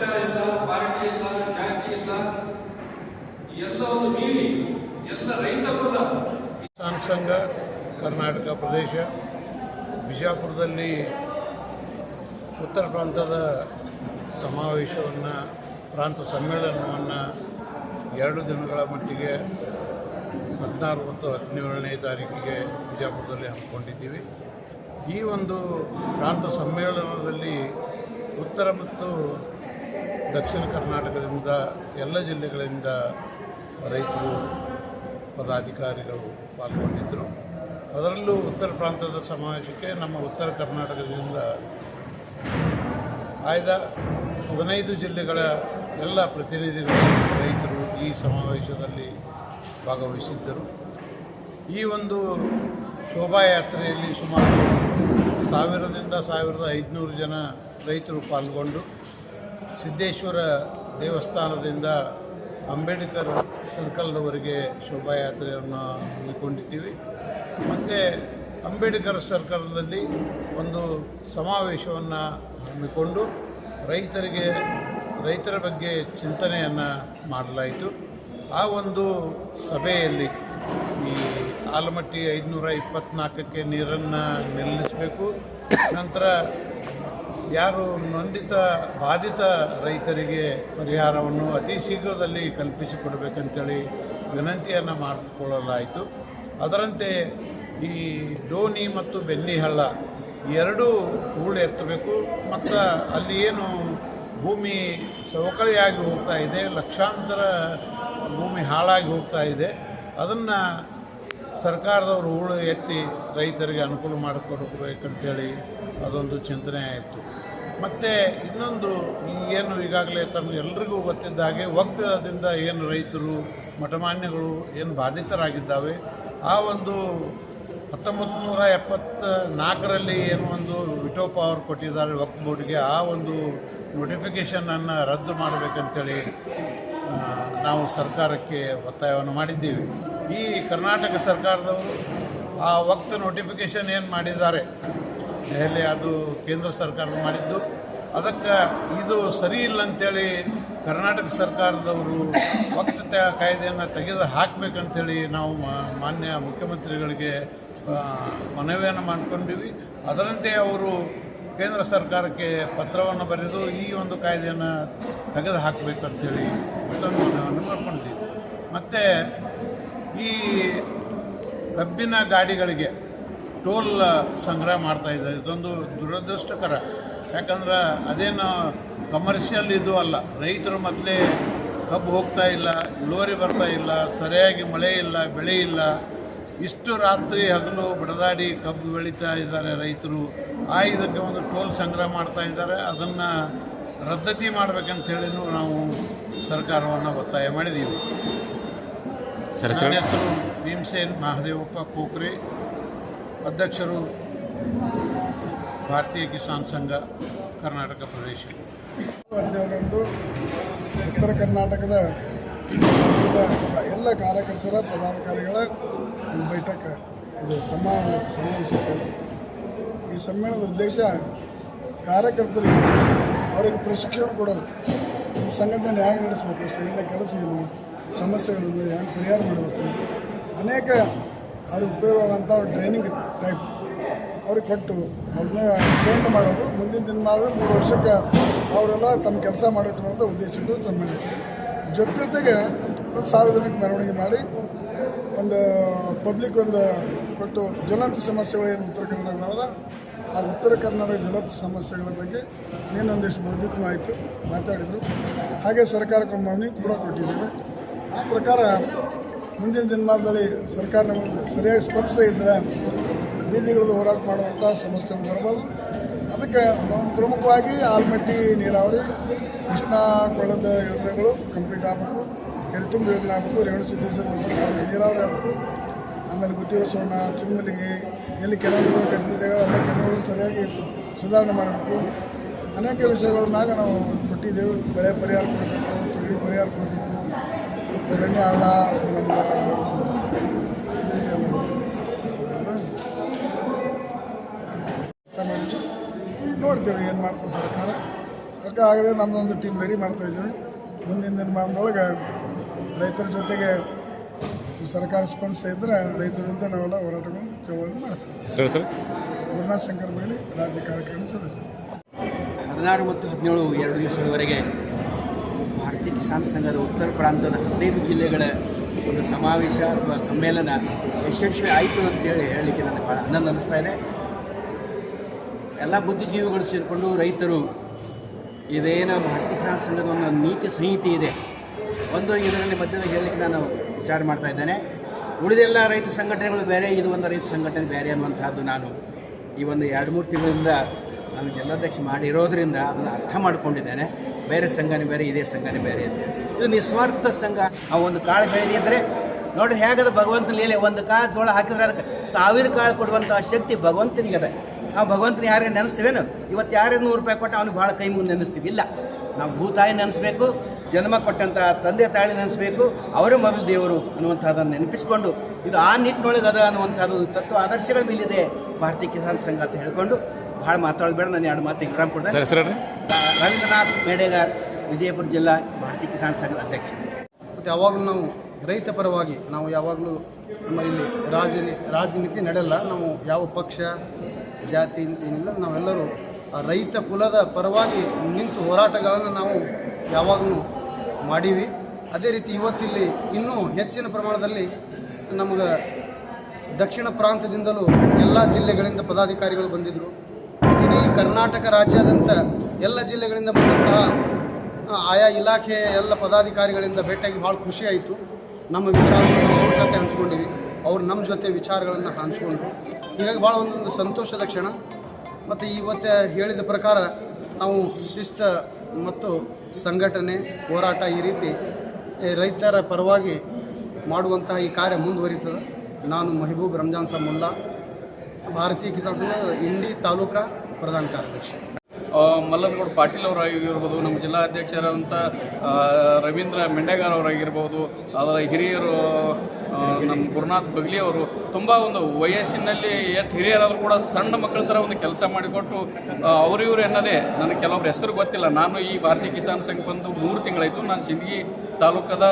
ಪಕ್ಷ ಇಲ್ಲ ಪಾರ್ಟಿ ಇಲ್ಲ ಜಾತಿ ಇಲ್ಲ ಎಲ್ಲವನ್ನು ಮೀರಿ ಎಲ್ಲ ರೈತ ಕಿಸಾನ್ ಸಂಘ ಕರ್ನಾಟಕ ಪ್ರದೇಶ, ಬಿಜಾಪುರದಲ್ಲಿ ಉತ್ತರ ಪ್ರಾಂತದ ಸಮಾವೇಶವನ್ನು, ಪ್ರಾಂತ ಸಮ್ಮೇಳನವನ್ನು ಎರಡು ದಿನಗಳ ಮಟ್ಟಿಗೆ ಹದಿನಾರು ಮತ್ತು ಹದಿನೇಳನೇ ತಾರೀಕಿಗೆ ಬಿಜಾಪುರದಲ್ಲಿ ಹಮ್ಮಿಕೊಂಡಿದ್ದೀವಿ. ಈ ಒಂದು ಪ್ರಾಂತ ಸಮ್ಮೇಳನದಲ್ಲಿ ಉತ್ತರ ಮತ್ತು ದಕ್ಷಿಣ ಕರ್ನಾಟಕದಿಂದ ಎಲ್ಲ ಜಿಲ್ಲೆಗಳಿಂದ ರೈತರು, ಪದಾಧಿಕಾರಿಗಳು ಪಾಲ್ಗೊಂಡಿದ್ದರು. ಅದರಲ್ಲೂ ಉತ್ತರ ಪ್ರಾಂತದ ಸಮಾವೇಶಕ್ಕೆ ನಮ್ಮ ಉತ್ತರ ಕರ್ನಾಟಕದಿಂದ ಆಯ್ದ ಹದಿನೈದು ಜಿಲ್ಲೆಗಳ ಎಲ್ಲ ಪ್ರತಿನಿಧಿಗಳು, ರೈತರು ಈ ಸಮಾವೇಶದಲ್ಲಿ ಭಾಗವಹಿಸಿದ್ದರು. ಈ ಒಂದು ಶೋಭಾಯಾತ್ರೆಯಲ್ಲಿ ಸುಮಾರು ಸಾವಿರದಿಂದ ಸಾವಿರದ ಐದುನೂರು ಜನ ರೈತರು ಪಾಲ್ಗೊಂಡು ಸಿದ್ದೇಶ್ವರ ದೇವಸ್ಥಾನದಿಂದ ಅಂಬೇಡ್ಕರ್ ಸರ್ಕಲ್ದವರೆಗೆ ಶೋಭಾಯಾತ್ರೆಯನ್ನು ಹಮ್ಮಿಕೊಂಡಿದ್ದೀವಿ. ಮತ್ತು ಅಂಬೇಡ್ಕರ್ ಸರ್ಕಲ್ದಲ್ಲಿ ಒಂದು ಸಮಾವೇಶವನ್ನು ಹಮ್ಮಿಕೊಂಡು ರೈತರಿಗೆ, ರೈತರ ಬಗ್ಗೆ ಚಿಂತನೆಯನ್ನು ಮಾಡಲಾಯಿತು. ಆ ಒಂದು ಸಭೆಯಲ್ಲಿ ಈ ಆಲಮಟ್ಟಿ ಐದುನೂರ ಇಪ್ಪತ್ತ್ನಾಲ್ಕಕ್ಕೆ ನೀರನ್ನು ನಿಲ್ಲಿಸಬೇಕು. ನಂತರ ಯಾರು ನೊಂದಿತ, ಬಾಧಿತ ರೈತರಿಗೆ ಪರಿಹಾರವನ್ನು ಅತಿ ಶೀಘ್ರದಲ್ಲಿ ಕಲ್ಪಿಸಿಕೊಡಬೇಕಂತೇಳಿ ವಿನಂತಿಯನ್ನು ಮಾಡಿಕೊಳ್ಳಲಾಯಿತು. ಅದರಂತೆ ಈ ಡೋನಿ ಮತ್ತು ಬೆನ್ನಿಹಳ್ಳ ಎರಡೂ ಹೂಳು ಎತ್ತಬೇಕು. ಮತ್ತು ಅಲ್ಲಿ ಏನು ಭೂಮಿ ಸವಕಳಿಯಾಗಿ ಹೋಗ್ತಾ ಇದೆ, ಲಕ್ಷಾಂತರ ಭೂಮಿ ಹಾಳಾಗಿ ಹೋಗ್ತಾ ಇದೆ. ಅದನ್ನು ಸರ್ಕಾರದವರು ಹೂಳು ಎತ್ತಿ ರೈತರಿಗೆ ಅನುಕೂಲ ಮಾಡಿಕೊಡ್ಬೇಕಂತೇಳಿ ಅದೊಂದು ಚಿಂತನೆ ಆಯಿತು. ಮತ್ತು ಇನ್ನೊಂದು ಏನು ಈಗಾಗಲೇ ತಮಗೆಲ್ಲರಿಗೂ ಗೊತ್ತಿದ್ದ ಹಾಗೆ ಒಕ್ಕದಿಂದ ಏನು ರೈತರು, ಮಠಮಾನ್ಯಗಳು ಏನು ಬಾಧಿತರಾಗಿದ್ದಾವೆ, ಆ ಒಂದು ಹತ್ತೊಂಬತ್ತು ನೂರ ಎಪ್ಪತ್ತ ನಾಲ್ಕರಲ್ಲಿ ಏನು ಒಂದು ವಿಟೋ ಪವರ್ ಕೊಟ್ಟಿದ್ದಾರೆ ವಕ್ ಬೋರ್ಡ್ಗೆ ಆ ಒಂದು ನೋಟಿಫಿಕೇಷನನ್ನು ರದ್ದು ಮಾಡಬೇಕಂತೇಳಿ ನಾವು ಸರ್ಕಾರಕ್ಕೆ ಒತ್ತಾಯವನ್ನು ಮಾಡಿದ್ದೀವಿ. ಈ ಕರ್ನಾಟಕ ಸರ್ಕಾರದವರು ಆ ವಕ್ತ ನೋಟಿಫಿಕೇಷನ್ ಏನು ಮಾಡಿದ್ದಾರೆ? ದೆಹಲಿ ಅದು ಕೇಂದ್ರ ಸರ್ಕಾರ ಮಾಡಿದ್ದು. ಅದಕ್ಕೆ ಇದು ಸರಿ ಇಲ್ಲ ಅಂತೇಳಿ ಕರ್ನಾಟಕ ಸರ್ಕಾರದವರು ವಕ್ತತೆ ಕಾಯ್ದೆಯನ್ನು ತೆಗೆದು ಹಾಕಬೇಕಂತೇಳಿ ನಾವು ಮಾನ್ಯ ಮುಖ್ಯಮಂತ್ರಿಗಳಿಗೆ ಮನವಿಯನ್ನು ಮಾಡಿಕೊಂಡಿವಿ. ಅದರಂತೆ ಅವರು ಕೇಂದ್ರ ಸರ್ಕಾರಕ್ಕೆ ಪತ್ರವನ್ನು ಬರೆದು ಈ ಒಂದು ಕಾಯ್ದೆಯನ್ನು ತೆಗೆದು ಹಾಕಬೇಕಂತೇಳಿ ಮತ್ತೊಂದು ಮನವಿಯನ್ನು ಮಾಡ್ಕೊಂಡಿದ್ದೀವಿ. ಮತ್ತು ಈ ಕಬ್ಬಿನ ಗಾಡಿಗಳಿಗೆ ಟೋಲ್ ಸಂಗ್ರಹ ಮಾಡ್ತಾ ಇದೆ ಇದೊಂದು ದುರದೃಷ್ಟಕರ. ಯಾಕಂದ್ರೆ ಅದೇನು ಕಮರ್ಷಿಯಲ್ ಇದು ಅಲ್ಲ. ರೈತರು ಮೊದಲೇ ಕಬ್ಬು ಹೋಗ್ತಾ ಇಲ್ಲ ಇಳುವರಿ ಬರ್ತಾ ಇಲ್ಲ ಸರಿಯಾಗಿ ಮಳೆ ಇಲ್ಲ ಬೆಳೆ ಇಲ್ಲ. ಇಷ್ಟು ರಾತ್ರಿ ಹಗಲು ಬಡದಾಡಿ ಕಬ್ಬು ಬೆಳೀತಾ ಇದ್ದಾರೆ ರೈತರು. ಆ ಇದಕ್ಕೆ ಒಂದು ಟೋಲ್ ಸಂಗ್ರಹ ಮಾಡ್ತಾ ಇದ್ದಾರೆ. ಅದನ್ನು ರದ್ದತಿ ಮಾಡ್ಬೇಕಂತ ಹೇಳಿನೂ ನಾವು ಸರ್ಕಾರವನ್ನು ಒತ್ತಾಯ ಮಾಡಿದ್ದೀವಿ ಸರ್. ನನ್ನ ಹೆಸರು ಭೀಮಸೇನ್ ಮಹಾದೇವಪ್ಪ ಕೋಕ್ರೆ. ಅಧ್ಯಕ್ಷರು ಭಾರತೀಯ ಕಿಸಾನ್ ಸಂಘ ಕರ್ನಾಟಕ ಪ್ರದೇಶ. ಹದಿನೇಳರಂದು ಉತ್ತರ ಕರ್ನಾಟಕದ ಎಲ್ಲ ಕಾರ್ಯಕರ್ತರ ಪದಾಧಿಕಾರಿಗಳ ಬೈಠಕ ಇದು ಸಮಾವೇಶ ಸಮಾವೇಶ. ಈ ಸಮ್ಮೇಳನದ ಉದ್ದೇಶ ಕಾರ್ಯಕರ್ತರಿಗೆ ಅವರಿಗೆ ಪ್ರಶಿಕ್ಷಣ ಕೊಡೋದು. ಈ ಸಂಘಟನೆ ಹೇಗೆ ನಡೆಸಬೇಕು ಸಂಘಟನೆ ಕೆಲಸ ಏನು ಸಮಸ್ಯೆಗಳನ್ನು ಹೆಂಗೆ ಪರಿಹಾರ ಮಾಡಬೇಕು. ಅನೇಕ ಅವ್ರಿಗೆ ಉಪಯೋಗವಾದಂಥ ಟ್ರೈನಿಂಗ್ ಟೈಪ್ ಅವ್ರಿಗೆ ಕೊಟ್ಟು ಅವ್ರನ್ನ ಟ್ರೈನ್ ಮಾಡೋದು. ಮುಂದಿನ ದಿನಮಾನ ಮೂರು ವರ್ಷಕ್ಕೆ ಅವರೆಲ್ಲ ತಮ್ಮ ಕೆಲಸ ಮಾಡಬೇಕು ಉದ್ದೇಶ ಉದ್ದೇಶಿಟ್ಟು ಸಮ್ಮೇಳನ ಜೊತೆ ಜೊತೆಗೆ ಒಂದು ಸಾರ್ವಜನಿಕ ಮೆರವಣಿಗೆ ಮಾಡಿ, ಒಂದು ಪಬ್ಲಿಕ್ ಒಂದು ಕೊಟ್ಟು ಜ್ವಲಂತ ಸಮಸ್ಯೆಗಳು ಏನು ಉತ್ತರ ಕರ್ನಾಟಕದವಲ್ಲ ಆ ಉತ್ತರ ಕರ್ನಾಟಕ ಜ್ವಲಂತ ಸಮಸ್ಯೆಗಳ ಬಗ್ಗೆ ನೀನೊಂದಿಷ್ಟು ಬೌದ್ಧಿಕ ಆಯಿತು ಮಾತಾಡಿದರು. ಹಾಗೆ ಸರ್ಕಾರಕ್ಕೆ ಮನವಿ ಕೂಡ ಕೊಟ್ಟಿದ್ದೇವೆ. ಆ ಪ್ರಕಾರ ಮುಂದಿನ ದಿನಮಾನದಲ್ಲಿ ಸರ್ಕಾರ ನಮಗೆ ಸರಿಯಾಗಿ ಸ್ಪಂದಿಸದೇ ಇದ್ದರೆ ಬೀದಿಗಳದ್ದು ಹೋರಾಟ ಮಾಡುವಂಥ ಸಮಸ್ಯೆಗಳು ಬರ್ಬೋದು ಅದಕ್ಕೆ ನಾವು ಪ್ರಮುಖವಾಗಿ ಆಲ್ಮಟ್ಟಿ ನೀರಾವರಿ, ಕೃಷ್ಣ ಕೊಳದ ಯೋಜನೆಗಳು ಕಂಪ್ಲೀಟ್ ಆಗಬೇಕು, ಕೆರೆತುಂಬ ಯೋಜನೆ ಆಗಬೇಕು ರೇಣು ಸಿದ್ದೇಶ್ವರ ನೀರಾವರಿ ಆಗಬೇಕು. ಆಮೇಲೆ ಗುತ್ತಿರುವ ಸೋಣ ಚಿಮ್ಮಲಿಗೆ ಎಲ್ಲಿ ಕೆಲವು ಕಟ್ಟಿದಾಗ ಎಲ್ಲ ಕೆಲವರು ಸರಿಯಾಗಿ ಸುಧಾರಣೆ ಮಾಡಬೇಕು. ಅನೇಕ ವಿಷಯಗಳನ್ನಾಗ ನಾವು ಕೊಟ್ಟಿದ್ದೇವೆ. ಬೆಳೆ ಪರಿಹಾರ ಕೊಡಬೇಕು, ತೊಗರಿ ಪರಿಹಾರ ಕೊಡಬೇಕು ಬೆಣ್ಣೆಹಾಳ ನಮ್ಮ ಇದು ಮಾಡಿದ್ವಿ. ನೋಡ್ತೀವಿ ಏನು ಮಾಡ್ತದೆ ಸರ್ಕಾರ? ಸರ್ಕಾರ ಆಗದೆ ನಮ್ಮದೊಂದು ಟೀಮ್ ರೆಡಿ ಮಾಡ್ತಾ ಇದ್ದೀವಿ. ಮುಂದಿನ ದಿನಮಾನದೊಳಗೆ ರೈತರ ಜೊತೆಗೆ ಈ ಸರ್ಕಾರ ಸ್ಪಂದಿಸ್ತಾ ಇದ್ದರೆ ರೈತರ ಜೊತೆ ನಾವೆಲ್ಲ ಹೋರಾಟಗಳನ್ನು ಚಳವಳಿ ಮಾಡ್ತೀವಿ. ಸರ್ ಗುರುನಾಥ್ ಶಂಕರ್ ಬೈಲಿ ರಾಜ್ಯ ಕಾರ್ಯಕ್ರಮ ಸದಸ್ಯ ಹದಿನಾರು ಮತ್ತು ಹದಿನೇಳು ಎರಡು ದಿವಸಗಳವರೆಗೆ ಭಾರತೀಯ ಕಿಸಾನ್ ಸಂಘದ ಉತ್ತರ ಪ್ರಾಂತದ ಹದಿನೈದು ಜಿಲ್ಲೆಗಳ ಒಂದು ಸಮಾವೇಶ ಅಥವಾ ಸಮ್ಮೇಳನ ಯಶಸ್ವಿ ಆಯಿತು ಅಂತೇಳಿ ಹೇಳಲಿಕ್ಕೆ ನನಗೆ ಭಾಳ ಆನಂದ ಅನ್ನಿಸ್ತಾ ಇದೆ. ಎಲ್ಲ ಬುದ್ಧಿಜೀವಿಗಳು ಸೇರಿಕೊಂಡು ರೈತರು ಇದೇನು ಭಾರತೀಯ ಕಿಸಾನ್ ಸಂಘದ ಒಂದು ನೀತಿ ಸಂಹಿತೆ ಇದೆ. ಒಂದು ಇದರಲ್ಲಿ ಮಧ್ಯದ ಹೇಳಲಿಕ್ಕೆ ನಾನು ವಿಚಾರ ಮಾಡ್ತಾ ಇದ್ದೇನೆ. ಉಳಿದೆಲ್ಲ ರೈತ ಸಂಘಟನೆಗಳು ಬೇರೆ, ಇದು ಒಂದು ರೈತ ಸಂಘಟನೆ ಬೇರೆ ಅನ್ನುವಂಥದ್ದು ನಾನು ಈ ಒಂದು ಎರಡು, ಮೂರು ತಿಂಗಳಿಂದ ನಾನು ಜಿಲ್ಲಾಧ್ಯಕ್ಷ ಮಾಡಿರೋದ್ರಿಂದ ಅದನ್ನು ಅರ್ಥ ಮಾಡ್ಕೊಂಡಿದ್ದೇನೆ. ಬೇರೆ ಸಂಘನೇ ಬೇರೆ, ಇದೇ ಸಂಘನೇ ಬೇರೆ ಅಂತ. ಇದು ನಿಸ್ವಾರ್ಥ ಸಂಘ. ಆ ಒಂದು ಕಾಳು ಹೇಳಿದ್ರೆ ನೋಡ್ರಿ ಹೇಗದ ಭಗವಂತನ ಲೀಲೆ, ಒಂದು ಕಾಳು ಜೋಳ ಹಾಕಿದ್ರೆ ಅದಕ್ಕೆ ಸಾವಿರ ಕಾಳು ಕೊಡುವಂಥ ಶಕ್ತಿ ಭಗವಂತನಿಗದೆ. ನಾವು ಭಗವಂತನ ಯಾರೇ ನೆನೆಸ್ತೀವೇನು? ಇವತ್ತು ಯಾರೇ ನೂರು ರೂಪಾಯಿ ಕೊಟ್ಟು ಅವ್ನಿಗೆ ಭಾಳ ಕೈ ಮುಂದೆ ನೆನೆಸ್ತೀವಿ. ಇಲ್ಲ. ನಾವು ಭೂತಾಯಿ ನೆನೆಸ್ಬೇಕು ಜನ್ಮ ಕೊಟ್ಟಂಥ ತಂದೆ ತಾಯಿ ನೆನೆಸ್ಬೇಕು ಅವರೇ ಮೊದಲು ದೇವರು ಅನ್ನುವಂಥದ್ದನ್ನು ನೆನಪಿಸ್ಕೊಂಡು ಇದು ಆ ನಿಟ್ಟಿನೊಳಗೆ ಅದ ಅನ್ನುವಂಥದ್ದು ತತ್ವ ಆದರ್ಶಗಳ ಮೇಲಿದೆ. ಭಾರತೀಯ ಕಿಸಾನ್ ಸಂಘ ಅಂತ ಹೇಳ್ಕೊಂಡು ಭಾಳ ಮಾತಾಡಬೇಡ ನಾನು ಎರಡು ಮಾತು ವಿರಾಮ್ ಕೊಡ್ದೆ ಹೆಸರು ರವೀಂದ್ರನಾಥ್ ಮೇಡೆಗಾರ್ ವಿಜಯಪುರ ಜಿಲ್ಲಾ ಭಾರತೀಯ ಕಿಸಾನ್ ಸಂಘದ ಅಧ್ಯಕ್ಷ. ಮತ್ತು ಯಾವಾಗಲೂ ನಾವು ರೈತ ಪರವಾಗಿ ನಾವು ಯಾವಾಗಲೂ ನಮ್ಮ ಇಲ್ಲಿ ರಾಜ ರಾಜನೀತಿ ನಡೆಯಲ್ಲ ನಾವು ಯಾವ ಪಕ್ಷ ಜಾತಿ ಅಂತೇನಿಲ್ಲ ನಾವೆಲ್ಲರೂ ರೈತ ಕುಲದ ಪರವಾಗಿ ನಿಂತು ಹೋರಾಟಗಳನ್ನು ನಾವು ಯಾವಾಗಲೂ ಮಾಡೀವಿ. ಅದೇ ರೀತಿ ಇವತ್ತಿಲ್ಲಿ ಇನ್ನೂ ಹೆಚ್ಚಿನ ಪ್ರಮಾಣದಲ್ಲಿ ನಮಗೆ ದಕ್ಷಿಣ ಪ್ರಾಂತದಿಂದಲೂ ಎಲ್ಲ ಜಿಲ್ಲೆಗಳಿಂದ ಪದಾಧಿಕಾರಿಗಳು ಬಂದಿದ್ದರು ಇಡೀ ಕರ್ನಾಟಕ ರಾಜ್ಯಾದ್ಯಂತ ಎಲ್ಲ ಜಿಲ್ಲೆಗಳಿಂದ ಬಂದಂತಹ ಆಯಾ ಇಲಾಖೆಯ ಎಲ್ಲ ಪದಾಧಿಕಾರಿಗಳಿಂದ ಭೇಟಿಯಾಗಿ ಭಾಳ ಖುಷಿಯಾಯಿತು ನಮ್ಮ ವಿಚಾರ ಜೊತೆ ಹಂಚ್ಕೊಂಡಿವಿ. ಅವ್ರು ನಮ್ಮ ಜೊತೆ ವಿಚಾರಗಳನ್ನು ಹಂಚ್ಕೊಂಡ್ರು. ಹೀಗಾಗಿ ಭಾಳ ಒಂದೊಂದು ಸಂತೋಷದ ಕ್ಷಣ. ಮತ್ತು ಇವತ್ತು ಹೇಳಿದ ಪ್ರಕಾರ ನಾವು ಶಿಸ್ತ ಮತ್ತು ಸಂಘಟನೆ ಹೋರಾಟ ಈ ರೀತಿ ರೈತರ ಪರವಾಗಿ ಮಾಡುವಂತಹ ಈ ಕಾರ್ಯ ಮುಂದುವರಿತದೆ. ನಾನು ಮಹಬೂಬ್ ರಂಜಾನ್ ಮುಲ್ಲಾ ಭಾರತೀಯ ಕಿಸಾನ್ ಸಂಘದ ಇಂಡಿ ತಾಲೂಕಾ ಪ್ರಧಾನ ಕಾರ್ಯದರ್ಶಿ. ಮಲ್ಲನಗೌಡ ಪಾಟೀಲ್ ಅವರಾಗಿರ್ಬೋದು ನಮ್ಮ ಜಿಲ್ಲಾ ಅಧ್ಯಕ್ಷರಾದಂಥ ಆ, ರವೀಂದ್ರ ಮೆಂಡೇಗಾರ್ ಅವರಾಗಿರ್ಬೋದು ಅದರ ಹಿರಿಯರು ನಮ್ಮ ಗುರುನಾಥ್ ಬಗ್ಲಿ ಅವರು ತುಂಬ ಒಂದು ವಯಸ್ಸಿನಲ್ಲಿ ಎಷ್ಟು ಹಿರಿಯರಾದರೂ ಕೂಡ ಸಣ್ಣ ಮಕ್ಕಳ ಥರ ಒಂದು ಕೆಲಸ ಮಾಡಿಕೊಟ್ಟು ಅವರು ಎನ್ನದೇ ನನಗೆ ಕೆಲವೊಬ್ಬರ ಹೆಸರು ಗೊತ್ತಿಲ್ಲ. ನಾನು ಈ ಭಾರತೀಯ ಕಿಸಾನ್ ಸಂಘ ಬಂದು ಮೂರು ತಿಂಗಳಾಯಿತು. ನಾನು ಸಿಂದಗಿ ತಾಲೂಕದ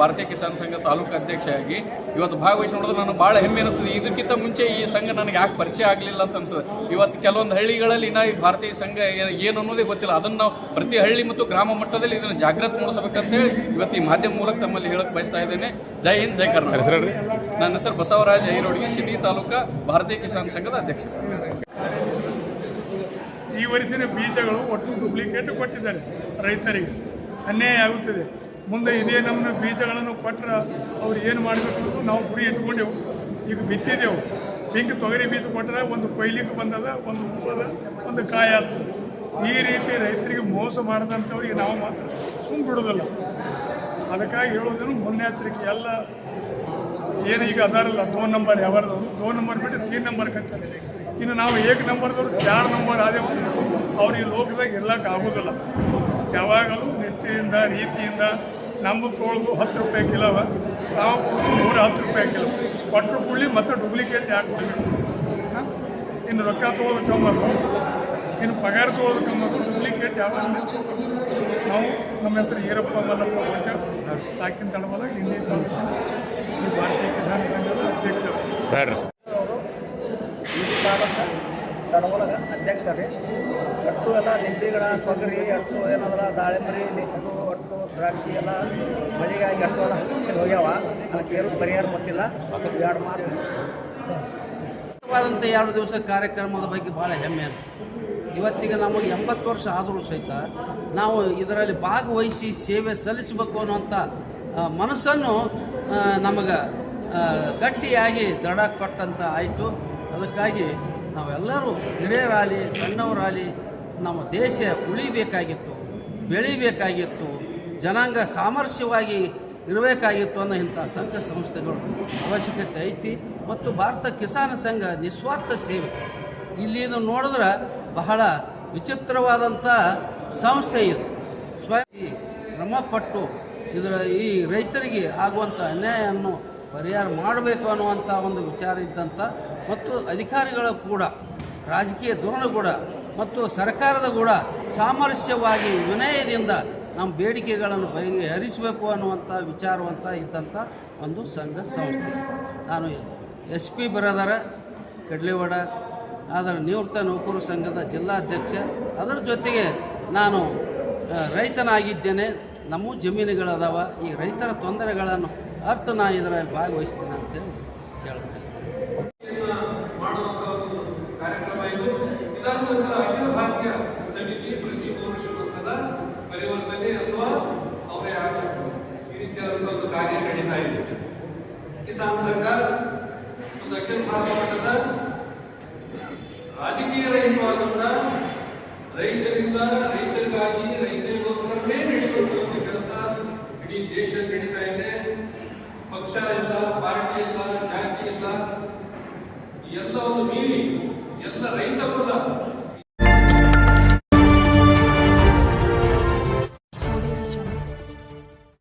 ಭಾರತೀಯ ಕಿಸಾನ್ ಸಂಘ ತಾಲೂಕು ಅಧ್ಯಕ್ಷೆಯಾಗಿ ಇವತ್ತು ಭಾಗವಹಿಸಿ ನೋಡಿದ್ರೆ ನಾನು ಭಾಳ ಹೆಮ್ಮೆ ಅನಿಸ್ತದೆ. ಇದಕ್ಕಿಂತ ಮುಂಚೆ ಈ ಸಂಘ ನನಗೆ ಯಾಕೆ ಪರಿಚಯ ಆಗಲಿಲ್ಲ ಅಂತ ಅನಿಸ್ತದೆ. ಇವತ್ತು ಕೆಲವೊಂದು ಹಳ್ಳಿಗಳಲ್ಲಿ ಇನ್ನ ಈ ಭಾರತೀಯ ಸಂಘ ಏನು ಅನ್ನೋದೇ ಗೊತ್ತಿಲ್ಲ. ಅದನ್ನು ನಾವು ಪ್ರತಿ ಹಳ್ಳಿ ಮತ್ತು ಗ್ರಾಮ ಮಟ್ಟದಲ್ಲಿ ಇದನ್ನು ಜಾಗೃತಿ ಮೂಡಿಸಬೇಕಂತೇಳಿ ಇವತ್ತು ಈ ಮಾಧ್ಯಮ ಮೂಲಕ ತಮ್ಮಲ್ಲಿ ಹೇಳಕ್ಕೆ ಬಯಸ್ತಾ ಇದ್ದೇನೆ. ಜೈ ಹಿಂದ್ ಜೈ ಸರ್ ಕರ್ನಾಟಕ ಹೆಸರು ನನ್ನ ಹೆಸರು ಬಸವರಾಜ್ ಐರೋಡಿಗೆ ಸಿದ್ದಿ ತಾಲೂಕ ಭಾರತೀಯ ಕಿಸಾನ್ ಸಂಘದ ಅಧ್ಯಕ್ಷ. ಈ ವರ್ಷಿನ ಬೀಜಗಳು ಒಟ್ಟು ಡೂಪ್ಲಿಕೇಟ್ ಕೊಟ್ಟಿದ್ದಾರೆ ರೈತರಿಗೆ. ಅನ್ಯಾಯ ಆಗುತ್ತದೆ. ಮುಂದೆ ಇದೇ ನಮ್ಮ ಬೀಜಗಳನ್ನು ಕೊಟ್ಟರೆ ಅವ್ರು ಏನು ಮಾಡಬೇಕು ನಾವು ಗುರಿ ಇಟ್ಕೊಂಡೆವು ಈಗ ಬಿತ್ತಿದ್ದೆವು ಹಿಂಗೆ ತೊಗರಿ ಬೀಜ ಕೊಟ್ಟರೆ ಒಂದು ಕೊಯ್ಲಿಕ್ಕೆ ಬಂದದ, ಒಂದು ಹೂವದ, ಒಂದು ಕಾಯಿ ಈ ರೀತಿ ರೈತರಿಗೆ ಮೋಸ ಮಾಡದಂಥವ್ರಿಗೆ ನಾವು ಮಾತ್ರ. ಸುಮ್ಮ ಬಿಡೋದಲ್ಲ. ಅದಕ್ಕಾಗಿ ಹೇಳೋದೇನು ಮುನ್ನೆಚ್ಚರಿಕೆ ಎಲ್ಲ. ಏನು ಈಗ ಅದಾರಲ್ಲ ಫೋನ್ ನಂಬರ್ ಯಾವ್ದವ್ರು ದೋ ನಂಬರ್ ಬಿಟ್ಟು ತೀನ್ ನಂಬರ್ ಕಟ್ತಾರೆ. ಇನ್ನು ನಾವು ಏಕ ನಂಬರ್ದವ್ರು ಚಾರ್ ನಂಬರ್ ಆದೇವು. ಅವ್ರಿಗೆ ಲೋಕದಾಗ ಇರ್ಲಕ್ಕೆ ಆಗೋದಿಲ್ಲ. ಯಾವಾಗಲೂ ನಿಷ್ಠೆಯಿಂದ, ರೀತಿಯಿಂದ ನಮ್ಮ ತೋಳ್ದು ಹತ್ತು ರೂಪಾಯಿ ಕಿಲೋವ ನಾವು ಕೊಡೋದು ನೂರ ಹತ್ತು ರೂಪಾಯಿ ಕಿಲೋ. ಕೊಟ್ಟರು ಕೂಡಲಿ ಮತ್ತೆ ಡೂಪ್ಲಿಕೇಟ್ ಯಾಕೆ ಕೊಡಬೇಕು ಇನ್ನು ರೊಕ್ಕ ತೊಗೊಳೋದು ಕಮ್ಮದು ಇನ್ನು ಪಗಾರ ತೊಗೊಳೋದು ಕಮ್ಮದು ಡೂಪ್ಲಿಕೇಟ್ ಯಾವಾಗ ನಿಂತು ನಾವು ನಮ್ಮ ಹೆಸರು ಈರಪ್ಪ ಮಲ್ಲಪ್ಪ ಹೊಂಟ ಸಾಕಿನ ತಳಮಲ ಹಿಂದಿ ತಾಲೂಕು ಈ ಭಾರತೀಯ ಕಿಸಾನ್ ಸಂಘದ ಅಧ್ಯಕ್ಷರು. ತಡವಲಗ ಅಧ್ಯಕ್ಷ ರೀ ಒಟ್ಟು ಎಲ್ಲ ನಿಂಬಿಗಳ ತೊಗರಿ ಅಟ್ಟು ಏನಾದ್ರ ದಾಳಿಂಬರಿ ಅದು ದ್ರಾಕ್ಷಿ ಎಲ್ಲ ಮಳೆಗಾಗಿ ಎಲ್ಲ ಹೋಗ್ಯಾವ. ಅದಕ್ಕೆ ಏನು ಪರಿಹಾರ ಕೊಟ್ಟಿಲ್ಲ. ಎರಡು ಮಾತು ಎರಡು ದಿವಸ ಕಾರ್ಯಕ್ರಮದ ಬಗ್ಗೆ ಭಾಳ ಹೆಮ್ಮೆ ಅಂತ ಇವತ್ತಿಗೆ ನಮಗೆ ಎಂಬತ್ತು ವರ್ಷ ಆದರೂ ಸಹಿತ ನಾವು ಇದರಲ್ಲಿ ಭಾಗವಹಿಸಿ ಸೇವೆ ಸಲ್ಲಿಸಬೇಕು ಅನ್ನುವಂಥ ಮನಸ್ಸನ್ನು ನಮಗೆ ಗಟ್ಟಿಯಾಗಿ ದೃಢ ಕೊಟ್ಟಂತ ಆಯಿತು. ಅದಕ್ಕಾಗಿ ನಾವೆಲ್ಲರೂ ಹಿರಿಯರಾಗಲಿ, ಸಣ್ಣವರಾಗಲಿ, ನಮ್ಮ ದೇಶ ಉಳಿಬೇಕಾಗಿತ್ತು, ಬೆಳಿಬೇಕಾಗಿತ್ತು. ಜನಾಂಗ ಸಾಮರಸ್ಯವಾಗಿ ಇರಬೇಕಾಗಿತ್ತು ಅನ್ನೋ ಇಂಥ ಸಂಘ ಸಂಸ್ಥೆಗಳು ಅವಶ್ಯಕತೆ ಐತಿ. ಮತ್ತು ಭಾರತ ಕಿಸಾನ್ ಸಂಘ ನಿಸ್ವಾರ್ಥ ಸೇವೆ. ಇಲ್ಲಿ ನೋಡಿದ್ರೆ ಬಹಳ ವಿಚಿತ್ರವಾದಂಥ ಸಂಸ್ಥೆ ಇದು. ಸ್ವಯಂ ಶ್ರಮಪಟ್ಟು ಇದರ ಈ ರೈತರಿಗೆ ಆಗುವಂಥ ಅನ್ಯಾಯವನ್ನು ಪರಿಹಾರ ಮಾಡಬೇಕು ಅನ್ನುವಂಥ ಒಂದು ವಿಚಾರ ಇದ್ದಂಥ ಮತ್ತು ಅಧಿಕಾರಿಗಳ ಕೂಡ, ರಾಜಕೀಯ ಧೋರಣೆ ಕೂಡ, ಮತ್ತು ಸರ್ಕಾರದ ಕೂಡ ಸಾಮರಸ್ಯವಾಗಿ ವಿನಯದಿಂದ ನಮ್ಮ ಬೇಡಿಕೆಗಳನ್ನು ಬಗೆಹರಿಸಬೇಕು ಅನ್ನುವಂಥ ವಿಚಾರವಂತ ಇದ್ದಂಥ ಒಂದು ಸಂಘ ಸಂಸ್ಥೆ. ನಾನು ಎಸ್ ಪಿ ಬ್ರದರ ಕಡ್ಲಿವಾಡ, ಅದರ ನಿವೃತ್ತ ನೌಕರು ಸಂಘದ ಜಿಲ್ಲಾಧ್ಯಕ್ಷ ಅದರ ಜೊತೆಗೆ ನಾನು ರೈತನಾಗಿದ್ದೇನೆ. ನಮ್ಮ ಜಮೀನುಗಳದಾವ. ಈ ರೈತರ ತೊಂದರೆಗಳನ್ನು ಅರ್ಥ ನಾ ಇದರಲ್ಲಿ ಭಾಗವಹಿಸ್ತೀನಿ ಅಂತೇಳಿ ಹೇಳಬಯಸ್ತೀನಿ ಮಾಡುವಂತ ಒಂದು ಕಾರ್ಯಕ್ರಮ ಇದು ಇದಾದ ನಂತರ ಅಖಿಲ ಭಾರತೀಯ ಸಮಿತಿ ಪ್ರತಿ ಮೂರು ವರ್ಷಕ್ಕೊಂದ್ಸಲ ಪರಿವರ್ತನೆ ಅಥವಾ ಅವರೇ ಆಗಬೇಕು ಈ ರೀತಿಯಾದಂತಹ ಒಂದು ಕಾರ್ಯ ನಡೀತಾ ಇದೆ ಕಿಸಾನ್ ಸಂಘ ಒಂದು ಅಖಿಲ ಭಾರತ ಮಟ್ಟದ ರಾಜಕೀಯ ರಹಿತವಾದಂತ ರೈತರಿಂದ ರೈತರಿಗಾಗಿ ರೈತರಿಗೋಸ್ಕರನೇ ನಡೆಯುವಂತ ಒಂದು ಕೆಲಸ ಇಡೀ ದೇಶ ನಡೀತಾ ಇದೆ. ಪಕ್ಷ ಇಲ್ಲ ಪಾರ್ಟಿ ಇಲ್ಲ ಜಾತಿ ಇಲ್ಲ ಎಲ್ಲವನ್ನು ಮೀರಿ ಎಲ್ಲ ರೈತ ಕುಲ